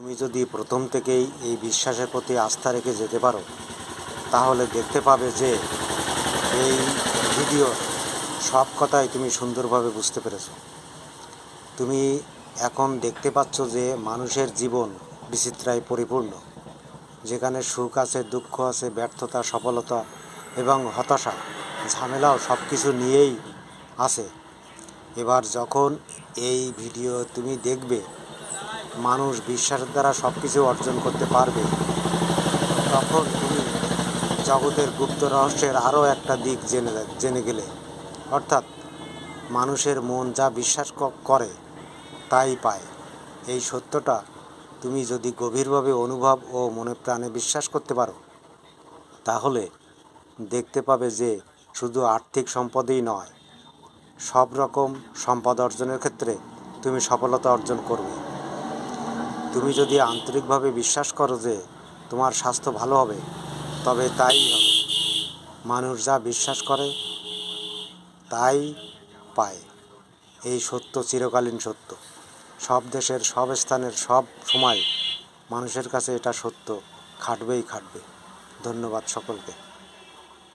তুমি যদি প্রথম থেকেই এই বিশ্বাসের প্রতি আস্থা রেখে যেতে পারো, তাহলে দেখতে পাবে যে এই ভিডিও সব কথাই তুমি সুন্দরভাবে বুঝতে পেরেছ। তুমি এখন দেখতে পাচ্ছ যে মানুষের জীবন বিচিত্রায় পরিপূর্ণ, যেখানে সুখ আছে, দুঃখ আছে, ব্যর্থতা, সফলতা এবং হতাশা, ঝামেলাও সব কিছু নিয়েই আছে। এবার যখন এই ভিডিও তুমি দেখবে মানুষ বিশ্বাসের দ্বারা সব কিছু অর্জন করতে পারবে। তখন তুমি জগতের গুপ্ত রহস্যের আরও একটা দিক জেনে জেনে গেলে। অর্থাৎ মানুষের মন যা বিশ্বাস করে, তাই পায়। এই সত্যটা তুমি যদি গভীরভাবে অনুভব ও মনে প্রাণে বিশ্বাস করতে পারো, তাহলে দেখতে পাবে যে শুধু আর্থিক সম্পদেই নয়, সব রকম সম্পদ অর্জনের ক্ষেত্রে তুমি সফলতা অর্জন করবে। তুমি যদি আন্তরিকভাবে বিশ্বাস করো যে তোমার স্বাস্থ্য ভালো হবে, তবে তাই হবে। মানুষ যা বিশ্বাস করে, তাই পায়। এই সত্য চিরকালীন সত্য। সব দেশের, সব স্থানের, সব সময় মানুষের কাছে এটা সত্য, খাটবেই খাটবে। ধন্যবাদ সকলকে।